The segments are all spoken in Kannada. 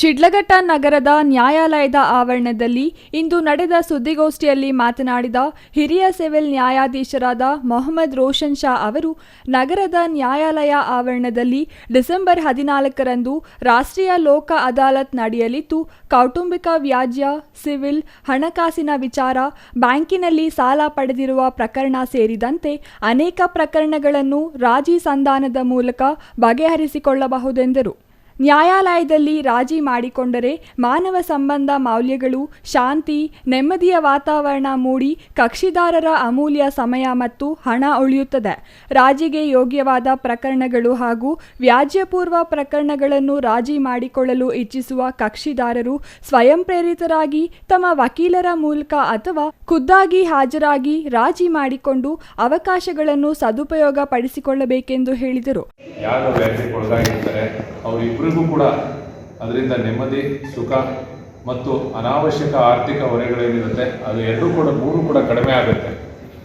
ಶಿಡ್ಲಘಟ್ಟ ನಗರದ ನ್ಯಾಯಾಲಯದ ಆವರಣದಲ್ಲಿ ಇಂದು ನಡೆದ ಸುದ್ದಿಗೋಷ್ಠಿಯಲ್ಲಿ ಮಾತನಾಡಿದ ಹಿರಿಯ ಸಿವಿಲ್ ನ್ಯಾಯಾಧೀಶರಾದ ಮೊಹಮ್ಮದ್ ರೋಷನ್ ಶಾ ಅವರು, ನಗರದ ನ್ಯಾಯಾಲಯ ಆವರಣದಲ್ಲಿ ಡಿಸೆಂಬರ್ ಹದಿನಾಲ್ಕರಂದು ರಾಷ್ಟ್ರೀಯ ಲೋಕ ಅದಾಲತ್ ನಡೆಯಲಿದ್ದು, ಕೌಟುಂಬಿಕ ವ್ಯಾಜ್ಯ, ಸಿವಿಲ್, ಹಣಕಾಸಿನ ವಿಚಾರ, ಬ್ಯಾಂಕಿನಲ್ಲಿ ಸಾಲ ಪಡೆದಿರುವ ಪ್ರಕರಣ ಸೇರಿದಂತೆ ಅನೇಕ ಪ್ರಕರಣಗಳನ್ನು ರಾಜಿ ಸಂಧಾನದ ಮೂಲಕ ಬಗೆಹರಿಸಿಕೊಳ್ಳಬಹುದೆಂದರು. ನ್ಯಾಯಾಲಯದಲ್ಲಿ ರಾಜಿ ಮಾಡಿಕೊಂಡರೆ ಮಾನವ ಸಂಬಂಧ ಮೌಲ್ಯಗಳು ಶಾಂತಿ, ನೆಮ್ಮದಿಯ ವಾತಾವರಣ ಮೂಡಿ ಕಕ್ಷಿದಾರರ ಅಮೂಲ್ಯ ಸಮಯ ಮತ್ತು ಹಣ ಉಳಿಯುತ್ತದೆ. ರಾಜಿಗೆ ಯೋಗ್ಯವಾದ ಪ್ರಕರಣಗಳು ಹಾಗೂ ವ್ಯಾಜ್ಯಪೂರ್ವ ಪ್ರಕರಣಗಳನ್ನು ರಾಜಿ ಮಾಡಿಕೊಳ್ಳಲು ಇಚ್ಛಿಸುವ ಕಕ್ಷಿದಾರರು ಸ್ವಯಂ ಪ್ರೇರಿತರಾಗಿ ತಮ್ಮ ವಕೀಲರ ಮೂಲಕ ಅಥವಾ ಖುದ್ದಾಗಿ ಹಾಜರಾಗಿ ರಾಜಿ ಮಾಡಿಕೊಂಡು ಅವಕಾಶಗಳನ್ನು ಸದುಪಯೋಗ ಪಡಿಸಿಕೊಳ್ಳಬೇಕೆಂದು ಹೇಳಿದರು. ಯಾರು ವ್ಯಾಜ್ಯಕ್ಕೆ ಒಳಗಾಗಿರ್ತಾರೆ ಅವರಿಬ್ಬರಿಗೂ ಕೂಡ ಅದರಿಂದ ನೆಮ್ಮದಿ, ಸುಖ ಮತ್ತು ಅನಾವಶ್ಯಕ ಆರ್ಥಿಕ ಹೊರೆಗಳೇನಿರುತ್ತೆ, ಅದು ಎರಡೂ ಕೂಡ, ಮೂರು ಕೂಡ ಕಡಿಮೆ ಆಗುತ್ತೆ.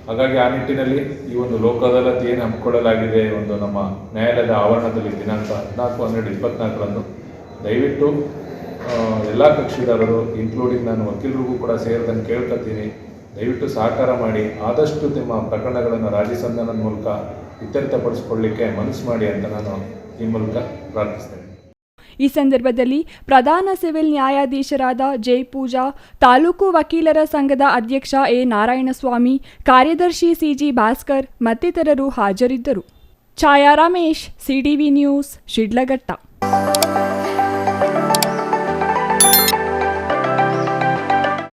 ಹಾಗಾಗಿ ಆ ನಿಟ್ಟಿನಲ್ಲಿ ಈ ಒಂದು ಲೋಕ ಅದಾಲತ್ ಏನು ಹಮ್ಮಿಕೊಳ್ಳಲಾಗಿದೆ ಒಂದು ನಮ್ಮ ನ್ಯಾಯಾಲಯದ ಆವರಣದಲ್ಲಿ ದಿನಾಂಕ ಹದಿನಾಲ್ಕು, ಹನ್ನೆರಡು, ಇಪ್ಪತ್ನಾಲ್ಕರಂದು ದಯವಿಟ್ಟು ಎಲ್ಲ ಕಕ್ಷಿದಾರರು ಇನ್ಕ್ಲೂಡಿಂಗ್ ನಾನು ವಕೀಲರಿಗೂ ಕೂಡ ಸೇರಿದಂಗೆ ಕೇಳ್ಕೊತೀನಿ ದಯವಿಟ್ಟು ಸಹಕಾರ ಮಾಡಿ ಆದಷ್ಟು ನಿಮ್ಮ ಪ್ರಕರಣಗಳನ್ನು ರಾಜಿ ಮೂಲಕ ಇತ್ಯರ್ಥಪಡಿಸಿಕೊಳ್ಳಿಕ್ಕೆ ಮನಸ್ಸು ಮಾಡಿ ಅಂತ ನಾನು ಈ ಮೂಲಕ ಪ್ರಾರ್ಥಿಸ್ತೇನೆ. ಈ ಸಂದರ್ಭದಲ್ಲಿ ಪ್ರಧಾನ ಸಿವಿಲ್ ನ್ಯಾಯಾಧೀಶರಾದ ಜೆ ಪೂಜಾ, ತಾಲೂಕು ವಕೀಲರ ಸಂಘದ ಅಧ್ಯಕ್ಷ ಎ ನಾರಾಯಣಸ್ವಾಮಿ, ಕಾರ್ಯದರ್ಶಿ ಸಿಜಿ ಭಾಸ್ಕರ್ ಮತ್ತಿತರರು ಹಾಜರಿದ್ದರು. ಛಾಯಾ ರಮೇಶ್ ಸಿಡಿವಿ ನ್ಯೂಸ್, ಶಿಡ್ಲಘಟ್ಟ.